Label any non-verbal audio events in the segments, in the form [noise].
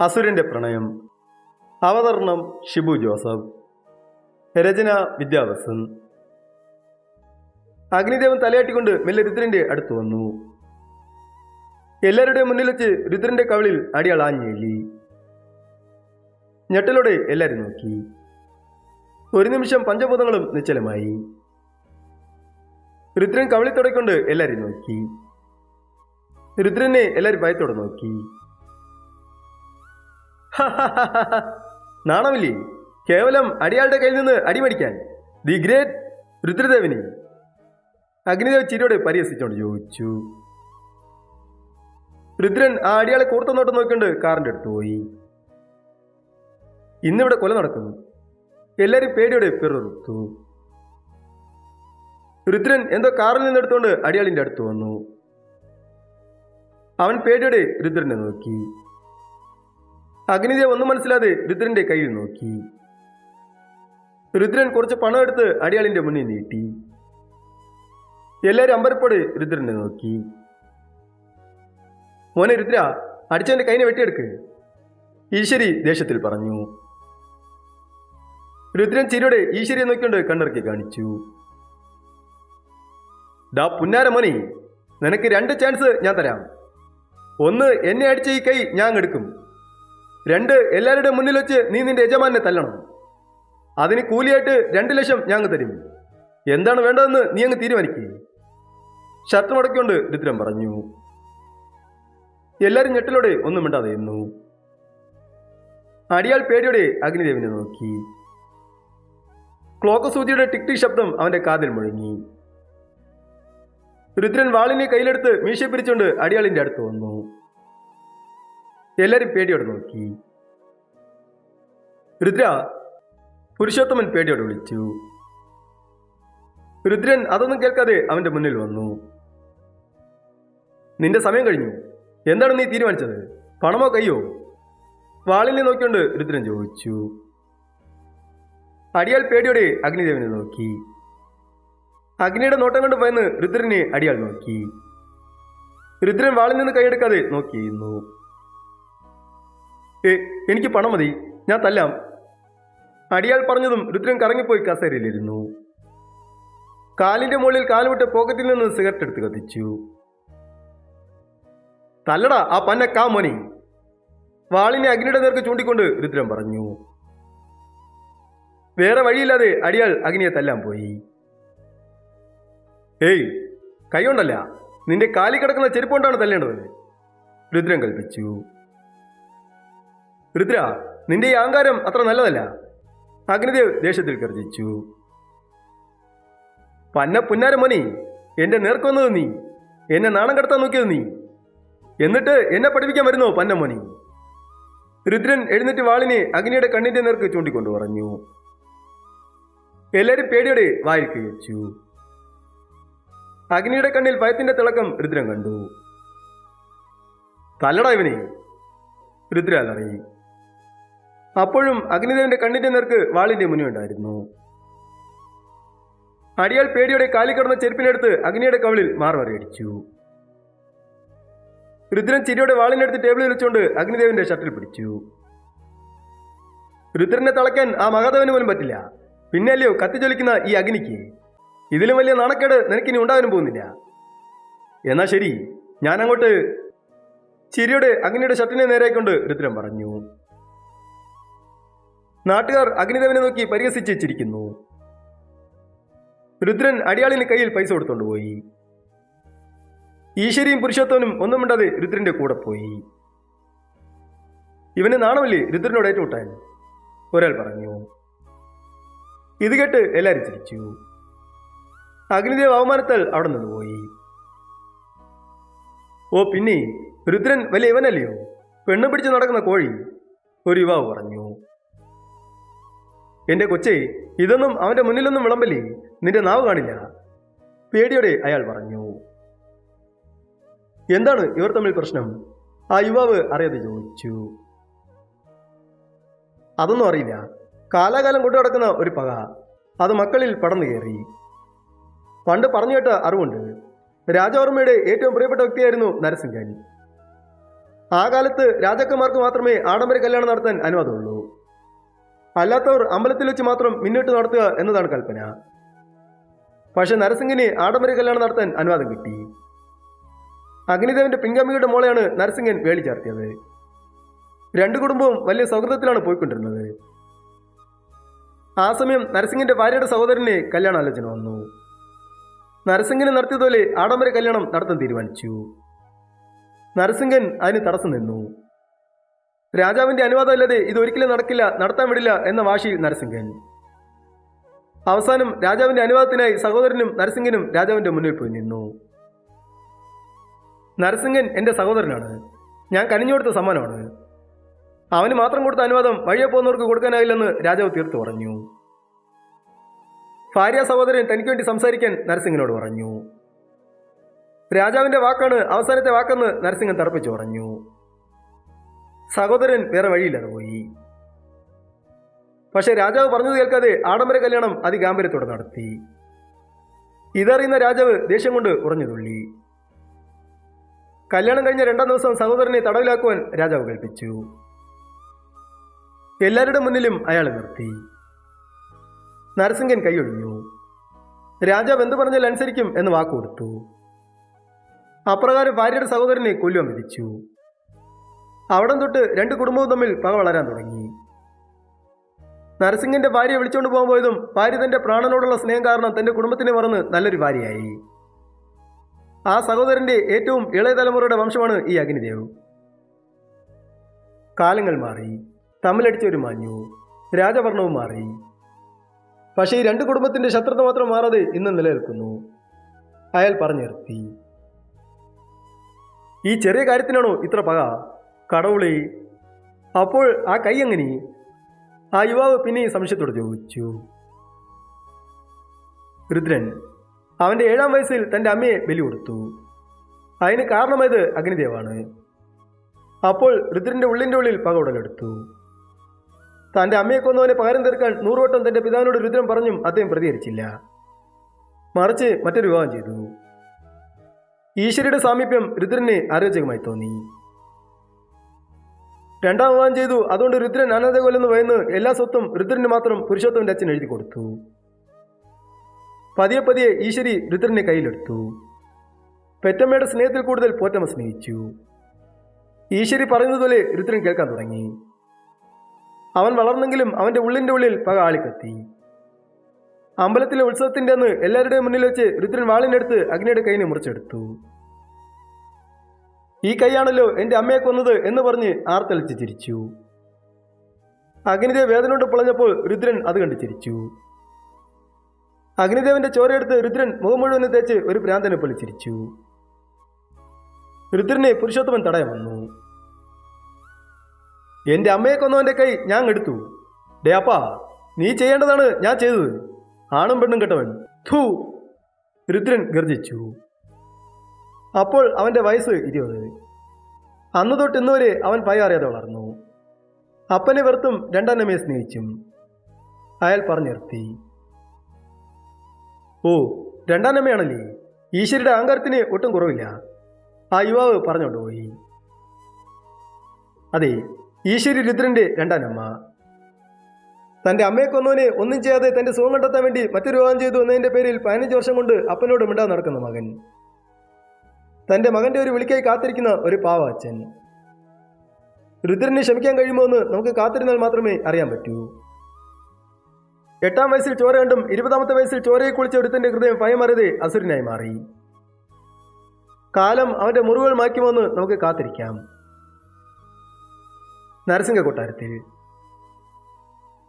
അസുരന്റെ പ്രണയം. അവതരണം ഷിബു ജോസഫ്. രചന വിദ്യാവസൻ. അഗ്നിദേവൻ തലയാട്ടിക്കൊണ്ട് മെല്ലെ രുദ്രന്റെ അടുത്ത് വന്നു. എല്ലാവരുടെയും മുന്നിൽ വെച്ച് രുദ്രന്റെ കവിളിൽ അടിയാൾ ഞെട്ടലോടെ എല്ലാവരും നോക്കി. ഒരു നിമിഷം പഞ്ചഭൂതങ്ങളും നിശ്ചലമായി. രുദ്രൻ കവിളി തുടക്കൊണ്ട് എല്ലാവരും നോക്കി. രുദ്രനെ എല്ലാവരും ഭയത്തോടെ നോക്കി. [laughs] നാണമില്ലേ? കേവലം അടിയാളുടെ കയ്യിൽ നിന്ന് അടിമടിക്കാൻ ദി ഗ്രേറ്റ് രുദ്രദേവനെ. അഗ്നിദേവ് ചിരിയോടെ പരിഹസിച്ചോണ്ട് ചോദിച്ചു. രുദ്രൻ ആ അടിയാളെ കൂർത്ത നോട്ടം നോക്കിക്കൊണ്ട് കാറിന്റെ അടുത്ത് പോയി. ഇന്നിവിടെ കൊല നടക്കുന്നു. എല്ലാരും പേടിയോടെ പിറുത്തു രുദ്രൻ എന്തോ കാറിൽ നിന്നെടുത്തോണ്ട് അടിയാളിന്റെ അടുത്ത് വന്നു. അവൻ പേടിയോടെ രുദ്രനെ നോക്കി. അഗ്നിദേവ് ഒന്നും മനസ്സിലാതെ രുദ്രന്റെ കയ്യിൽ നോക്കി. രുദ്രൻ കുറച്ച് പണം എടുത്ത് അടിയാളിന്റെ മുന്നിൽ നീട്ടി. എല്ലാവരും അമ്പരപ്പോട് രുദ്രനെ നോക്കി. മോനെ രുദ്ര അടിച്ചവന്റെ കൈനെ വെട്ടിയെടുക്ക് ഈശ്വരി ദേശത്തിൽ പറഞ്ഞു. രുദ്രൻ ചിരിയുടെ ഈശ്വരിയെ നോക്കിക്കൊണ്ട് കണ്ണിറക്കി കാണിച്ചു. ഡാ പുന്നാര മോനെ നിനക്ക് രണ്ട് ചാൻസ് ഞാൻ തരാം. ഒന്ന് എന്നെ അടിച്ച ഈ കൈ ഞാൻ എടുക്കും. രണ്ട് എല്ലാവരുടെ മുന്നിൽ വെച്ച് നീ നിന്റെ യജമാനെ തല്ലണം. അതിന് കൂലിയായിട്ട് രണ്ട് ലക്ഷം ഞാൻ തരും. എന്താണ് വേണ്ടതെന്ന് നീ അങ്ങ് തീരുമാനിക്കേ. ഷർട്ട് മുടക്കിക്കൊണ്ട് രുദ്രം പറഞ്ഞു. എല്ലാവരും ഞെട്ടലോടെ ഒന്നും മിണ്ടാതെ ഇരുന്നു അടിയാൾ പേടിയോടെ അഗ്നിദേവിനെ നോക്കി. ക്ലോക്ക് സൂചിയുടെ ടിക് ടിക് ശബ്ദം അവന്റെ കാതിൽ മുഴങ്ങി. രുദ്രൻ വാളിനെ കയ്യിലെടുത്ത് മീശ പിരിച്ചുകൊണ്ട് അടിയാളിന്റെ അടുത്ത് വന്നു. എല്ലാരും പേടിയോടെ നോക്കി. രുദ്ര പുരുഷോത്തമൻ പേടിയോടെ വിളിച്ചു. രുദ്രൻ അതൊന്നും കേൾക്കാതെ അവന്റെ മുന്നിൽ വന്നു. നിന്റെ സമയം കഴിഞ്ഞു. എന്താണ് നീ തീരുമാനിച്ചത്? പണമോ കയ്യോ? വാളിനെ നോക്കിക്കൊണ്ട് രുദ്രൻ ചോദിച്ചു. അടിയാൾ പേടിയോടെ അഗ്നിദേവനെ നോക്കി. അഗ്നിയുടെ നോട്ടം കൊണ്ട് ഭയന്ന് രുദ്രനെ അടിയാൾ നോക്കി. രുദ്രൻ വാളിൽ നിന്ന് കൈയെടുക്കാതെ നോക്കിയിരുന്നു. ഏ എനിക്ക് പണം മതി. ഞാൻ തല്ലാം. അടിയാൾ പറഞ്ഞതും രുദ്രൻ കറങ്ങിപ്പോയി കസേരയിലിരുന്നു. കാലിന്റെ മുകളിൽ കാലുവിട്ട് പോക്കറ്റിൽ നിന്ന് സിഗരറ്റ് എടുത്ത് കത്തിച്ചു. തല്ലടാ ആ പന്ന കാ മോനി വാളിനെ അഗ്നിയുടെ നേർക്ക് ചൂണ്ടിക്കൊണ്ട് രുദ്രൻ പറഞ്ഞു. വേറെ വഴിയില്ലാതെ അടിയാൾ അഗ്നിയെ തല്ലാൻ പോയി. ഏയ് കൈകൊണ്ടല്ല. നിന്റെ കാലി കിടക്കുന്ന ചെരുപ്പുകൊണ്ടാണ് തല്ലേണ്ടത് രുദ്രൻ കൽപ്പിച്ചു. രുദ്ര നിന്റെ ഈ അഹങ്കാരം അത്ര നല്ലതല്ല. അഗ്നിദേവ് ദേഷ്യത്തിൽ ഗർജിച്ചു പന്ന പുന്നാര മോനെ എന്റെ നേർക്കൊന്നത് നീ. എന്നെ നാണം കടത്താൻ നോക്കിയത് നീ. എന്നിട്ട് എന്നെ പഠിപ്പിക്കാൻ വരുന്നോ പന്ന മോനെ? രുദ്രൻ എഴുന്നേറ്റ് വാളിനെ അഗ്നിയുടെ കണ്ണിന്റെ നേർക്ക് ചൂണ്ടിക്കൊണ്ടു പറഞ്ഞു. എല്ലാവരും പേടിയോടെ വായിൽ കഴിച്ചു അഗ്നിയുടെ കണ്ണിൽ ഭയത്തിന്റെ തിളക്കം രുദ്രൻ കണ്ടു. തല്ലടാ ഇവനെ. രുദ്ര അലറി അപ്പോഴും അഗ്നിദേവന്റെ കണ്ണിന്റെ നേർക്ക് വാളിന്റെ മുന്നിലുണ്ടായിരുന്നു അടിയാൽ പേടിയോടെ കാലി കിടന്ന ചെരുപ്പിനെടുത്ത് അഗ്നിയുടെ കവളിൽ മാറുമറിയടിച്ചു രുദ്രൻ ചിരിയോടെ വാളിനെടുത്ത് ടേബിളിൽ വെച്ചുകൊണ്ട് അഗ്നിദേവന്റെ ഷട്ടിൽ പിടിച്ചു. രുദ്രനെ തളയ്ക്കാൻ ആ മഹാദേവന് പോലും പറ്റില്ല. പിന്നെയല്ലയോ കത്തിജ്വലിക്കുന്ന ഈ അഗ്നിക്ക്. ഇതിലും വലിയ നാണക്കേട് നിനക്കിനി ഉണ്ടാകാനും പോകുന്നില്ല. എന്നാ ശരി ഞാനങ്ങോട്ട് ചിരിയോടെ അഗ്നിയുടെ ഷട്ടിനെ നേരെക്കൊണ്ട് രുദ്രൻ പറഞ്ഞു. നാട്ടുകാർ അഗ്നിദേവനെ നോക്കി പരിഹസിച്ച് വെച്ചിരിക്കുന്നു രുദ്രൻ അടിയാളിന് കയ്യിൽ പൈസ കൊടുത്തോണ്ടുപോയി ഈശ്വരിയും പുരുഷോത്തവനും ഒന്നും മിണ്ടാതെ രുദ്രന്റെ കൂടെ പോയി. ഇവന് നാണമല്ലേ രുദ്രനോട് ഏറ്റുമുട്ടാൻ? ഒരാൾ പറഞ്ഞു. ഇത് കേട്ട് എല്ലാവരും ചിരിച്ചു. അഗ്നിദേവ് അവമാനത്താൽ അവിടെ നിന്ന് പോയി. ഓ പിന്നെ രുദ്രൻ വലിയ ഇവനല്ലയോ? പെണ്ണ് പിടിച്ച് നടക്കുന്ന കോഴി ഒരു യുവാവ് പറഞ്ഞു. എന്റെ കൊച്ചേ ഇതൊന്നും അവന്റെ മുന്നിലൊന്നും വിളമ്പല്ലേ? നിന്റെ നാവ് കാണില്ല. പേടിയോടെ അയാൾ പറഞ്ഞു. എന്താണ് ഇവർ തമ്മിൽ പ്രശ്നം? ആ യുവാവ് അറിയാതെ ചോദിച്ചു. അതൊന്നും അറിയില്ല. കാലാകാലം കൊണ്ടു നടക്കുന്ന ഒരു പക. അത് മക്കളിൽ പടന്നു കയറി. പണ്ട് പറഞ്ഞു കേട്ട അറിവുണ്ട്. രാജവർമ്മയുടെ ഏറ്റവും പ്രിയപ്പെട്ട വ്യക്തിയായിരുന്നു നരസിംഹൻ. ആ കാലത്ത് രാജാക്കന്മാർക്ക് മാത്രമേ ആഡംബര കല്യാണം നടത്താൻ അനുവാദമുള്ളൂ. അല്ലാത്തവർ അമ്പലത്തിൽ വെച്ച് മാത്രം മുന്നോട്ട് നടത്തുക എന്നതാണ് കൽപ്പന. പക്ഷെ നരസിംഗിന് ആഡംബര കല്യാണം നടത്താൻ അനുവാദം കിട്ടി. അഗ്നിദേവന്റെ പിൻഗാമിയുടെ മോളെയാണ് നരസിംഹൻ വേളി ചേർത്തിയത്. രണ്ടു കുടുംബവും വലിയ സൗഹൃദത്തിലാണ് പോയിക്കൊണ്ടിരുന്നത്. ആ സമയം നരസിംഹന്റെ ഭാര്യയുടെ സഹോദരന് കല്യാണാലോചന വന്നു. നരസിംഹന് നടത്തിയതുപോലെ ആഡംബര കല്യാണം നടത്താൻ തീരുമാനിച്ചു. നരസിംഹൻ അതിന് തടസ്സം നിന്നു. രാജാവിന്റെ അനുവാദമില്ലാതെ ഇത് ഒരിക്കലും നടക്കില്ല നടത്താൻ വിടില്ല എന്ന വാശിയിൽ നരസിംഗൻ അവസാനം രാജാവിന്റെ അനുവാദത്തിനായി സഹോദരനും നരസിംഹനും രാജാവിന്റെ മുന്നിൽ പോയി നിന്നു. നരസിംഹൻ എന്റെ സഹോദരനാണ്. ഞാൻ കനിഞ്ഞു കൊടുത്ത സമ്മാനമാണ്. അവന് മാത്രം കൊടുത്ത അനുവാദം വഴിയെ പോകുന്നവർക്ക് കൊടുക്കാനായില്ലെന്ന് രാജാവ് തീർത്തു പറഞ്ഞു. ഭാര്യ സഹോദരൻ തനിക്ക് വേണ്ടി സംസാരിക്കാൻ നരസിംഹനോട് പറഞ്ഞു. രാജാവിന്റെ വാക്കാണ് അവസാനത്തെ വാക്കെന്ന് നരസിംഹൻ തറപ്പിച്ചു പറഞ്ഞു. സഹോദരൻ വേറെ വഴിയില്ലാതെ പോയി. പക്ഷെ രാജാവ് പറഞ്ഞത് കേൾക്കാതെ ആഡംബര കല്യാണം അതിഗാംഭര്യത്തോടെ നടത്തി. ഇതറിയുന്ന രാജാവ് ദേഷ്യം കൊണ്ട് ഉറഞ്ഞു തുള്ളി. കല്യാണം കഴിഞ്ഞ രണ്ടാം ദിവസം സഹോദരനെ തടവിലാക്കുവാൻ രാജാവ് കൽപ്പിച്ചു. എല്ലാവരുടെ മുന്നിലും അയാൾ നിർത്തി. നരസിംഹൻ കൈയൊഴിഞ്ഞു. രാജാവ് എന്തു പറഞ്ഞാൽ അനുസരിക്കും എന്ന് വാക്കുകൊടുത്തു. അപ്രകാരം ഭാര്യയുടെ സഹോദരനെ കൊല്ലുവാൻ വിധിച്ചു. അവിടം തൊട്ട് രണ്ട് കുടുംബവും തമ്മിൽ പക വളരാൻ തുടങ്ങി. നരസിംഗന്റെ ഭാര്യയെ വിളിച്ചുകൊണ്ട് പോകാൻ പോയതും ഭാര്യ തന്റെ പ്രാണനോടുള്ള സ്നേഹം കാരണം തന്റെ കുടുംബത്തിനെ മറന്ന് നല്ലൊരു ഭാര്യയായി. ആ സഹോദരന്റെ ഏറ്റവും ഇളയ തലമുറയുടെ വംശമാണ് ഈ അഗ്നിദേവ്. കാലങ്ങൾ മാറി തമ്മിലടിച്ചൊരു മാഞ്ഞു രാജഭരണവും മാറി. പക്ഷേ ഈ രണ്ട് കുടുംബത്തിന്റെ ശത്രുത മാത്രം മാറാതെ ഇന്ന് നിലനിൽക്കുന്നു. അയാൾ പറഞ്ഞു നിർത്തി ഈ ചെറിയ കാര്യത്തിനാണോ ഇത്ര പക? കടവുളി. അപ്പോൾ ആ കൈ എങ്ങനെ? ആ യുവാവ് പിന്നെ സംശയത്തോട് ചോദിച്ചു. രുദ്രൻ അവന്റെ ഏഴാം വയസ്സിൽ തന്റെ അമ്മയെ ബലി കൊടുത്തു അതിന് കാരണമായത് അഗ്നിദേവാണ്. അപ്പോൾ രുദ്രന്റെ ഉള്ളിന്റെ ഉള്ളിൽ പക ഉടലെടുത്തു തന്റെ അമ്മയെ കൊന്നവനെ പകരം തീർക്കാൻ നൂറുവട്ടം തന്റെ പിതാവിനോട് രുദ്രൻ പറഞ്ഞും അദ്ദേഹം പ്രതികരിച്ചില്ല. മറിച്ച് മറ്റൊരു വിവാഹം ചെയ്തു. ഈശ്വരയുടെ സാമീപ്യം രുദ്രന് ആരോചകമായി തോന്നി. രണ്ടാം വിവാഹം ചെയ്തു. അതുകൊണ്ട് രുദ്രൻ അനാഥകൊല്ലെന്ന് ഭയന്ന് എല്ലാ സ്വത്തും രുദ്രന് മാത്രം പുരുഷോത്തമന്റെ അച്ഛൻ എഴുതി കൊടുത്തു. പതിയെ പതിയെ ഈശ്വരി രുദ്രനെ കയ്യിലെടുത്തു. പെറ്റമ്മയുടെ സ്നേഹത്തിൽ കൂടുതൽ പോറ്റമ്മ സ്നേഹിച്ചു. ഈശ്വരി പറയുന്നതുപോലെ രുദ്രൻ കേൾക്കാൻ തുടങ്ങി. അവൻ വളർന്നെങ്കിലും അവന്റെ ഉള്ളിന്റെ ഉള്ളിൽ പക ആളിക്കത്തി. അമ്പലത്തിലെ ഉത്സവത്തിന്റെ അന്ന് എല്ലാവരുടെയും മുന്നിൽ വെച്ച് രുദ്രൻ വാളിനെടുത്ത് അഗ്നിയുടെ കൈനെ മുറിച്ചെടുത്തു. ഈ കൈയാണല്ലോ എന്റെ അമ്മയെ കൊന്നത് എന്ന് പറഞ്ഞ് ആർത്തളിച്ച് ചിരിച്ചു. അഗ്നിദേവ് വേദന കൊണ്ട് പൊളഞ്ഞപ്പോൾ രുദ്രൻ അത് കണ്ട് ചിരിച്ചു. അഗ്നിദേവന്റെ ചോരയെടുത്ത് രുദ്രൻ മുഖം മുഴുവൻ തേച്ച് ഒരു ഭ്രാന്തനെ പോലെ ചിരിച്ചു. രുദ്രനെ പുരുഷോത്തമൻ തടയാൻ വന്നു. എന്റെ അമ്മയെ കൊന്നവന്റെ കൈ ഞാൻ എടുത്തു. ഡേ അപ്പാ നീ ചെയ്യേണ്ടതാണ് ഞാൻ ചെയ്തത്. ആണും പെണ്ണും കെട്ടവൻ. ഥൂ രുദ്രൻ ഗർജിച്ചു അപ്പോൾ അവന്റെ വയസ്സ് ഇരുപത്. അന്ന് തൊട്ട് ഇന്നുവരെ അവൻ പയ്യാറിയാതെ വളർന്നു. അപ്പനെ വെറുത്തും രണ്ടാനമ്മയെ സ്നേഹിച്ചും അയാൾ പറഞ്ഞു നിർത്തി. ഓ രണ്ടാനമ്മയാണല്ലേ ഈശ്വരിയുടെ അഹങ്കാരത്തിന് ഒട്ടും കുറവില്ല. ആ യുവാവ് പറഞ്ഞുകൊണ്ടുപോയി അതെ ഈശ്വരി രുദ്രന്റെ രണ്ടാനമ്മ തന്റെ അമ്മയെ കൊന്നവനെ ഒന്നും ചെയ്യാതെ തന്റെ സുഖം കണ്ടെത്താൻ വേണ്ടി മറ്റൊരു വിവാഹം ചെയ്തു എന്നതിന്റെ പേരിൽ പതിനഞ്ച് വർഷം കൊണ്ട് അപ്പനോട് മിണ്ടാതെ നടക്കുന്ന മകൻ. തന്റെ മകന്റെ ഒരു വിളിക്കായി കാത്തിരിക്കുന്ന ഒരു പാവ അച്ഛൻ. രുദ്രനെ ക്ഷമിക്കാൻ കഴിയുമോ എന്ന് നമുക്ക് കാത്തിരുന്നാൽ മാത്രമേ അറിയാൻ പറ്റൂ. എട്ടാം വയസ്സിൽ ചോര കണ്ടും ഇരുപതാമത്തെ വയസ്സിൽ ചോരയെ കുളിച്ച ഒരുത്തന്റെ ഹൃദയം ഭയമറിയത് അസുരനായി മാറി. കാലം അവന്റെ മുറിവുകൾ മാറ്റുമോന്ന് നമുക്ക് കാത്തിരിക്കാം. നരസിംഹ കൊട്ടാരത്തിൽ.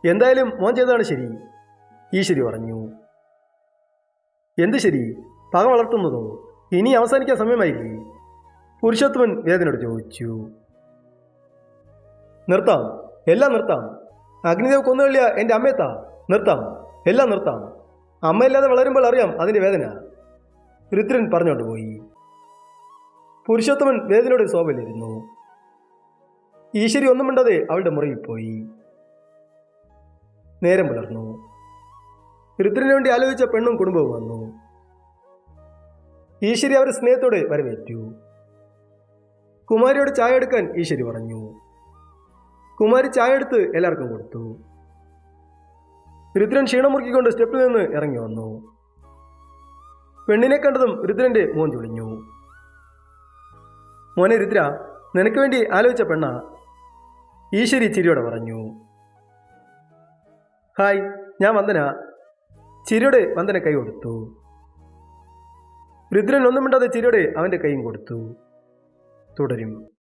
എന്തായാലും മോൻ ചെയ്തതാണ് ശരി. ഈശ്വരി പറഞ്ഞു. എന്ത് ശരി? പക വളർത്തുന്നതോ? ഇനി അവസാനിക്കാൻ സമയമായില്ലേ? പുരുഷോത്തമൻ വേദനയോട് ചോദിച്ചു. നിർത്താം. എല്ലാം നിർത്താം. അഗ്നിദേവ് കൊന്നുകളിയ എന്റെ അമ്മയെത്താ നിർത്താം. എല്ലാം നിർത്താം. അമ്മയില്ലാതെ വളരുമ്പോൾ അറിയാം അതിന്റെ വേദന. രുദ്രൻ പറഞ്ഞുകൊണ്ട് പോയി. പുരുഷോത്തമൻ വേദനയുടെ ശോഭയിലിരുന്നു ഈശ്വരി ഒന്നും മിണ്ടാതെ അവളുടെ മുറിയിൽ പോയി. നേരം പുലർന്നു. രുദ്രന് വേണ്ടി ആലോചിച്ച പെണ്ണും കുടുംബവും വന്നു. ഈശ്വരി അവരെ സ്നേഹത്തോടെ വരവേറ്റു. കുമാരിയോട് ചായ എടുക്കാൻ ഈശ്വരി പറഞ്ഞു. കുമാരി ചായ എടുത്ത് എല്ലാവർക്കും കൊടുത്തു. രുദ്രൻ ക്ഷീണം മുറുക്കിക്കൊണ്ട് സ്റ്റെപ്പിൽ നിന്ന് ഇറങ്ങി വന്നു. പെണ്ണിനെ കണ്ടതും രുദ്രന്റെ മോൻ ചൊളിഞ്ഞു. മോനെ രുദ്ര നിനക്ക് വേണ്ടി ആലോചിച്ച പെണ്ണ ഈശ്വരി ചിരിയോടെ പറഞ്ഞു. ഹായ് ഞാൻ വന്ദന. ചിരിയോടെ വന്ദന കൈ കൊടുത്തു. രുദ്രൻ ഒന്നും മിണ്ടാതെ ചിരിയോടെ അവന്റെ കൈയും കൊടുത്തു. തുടരും.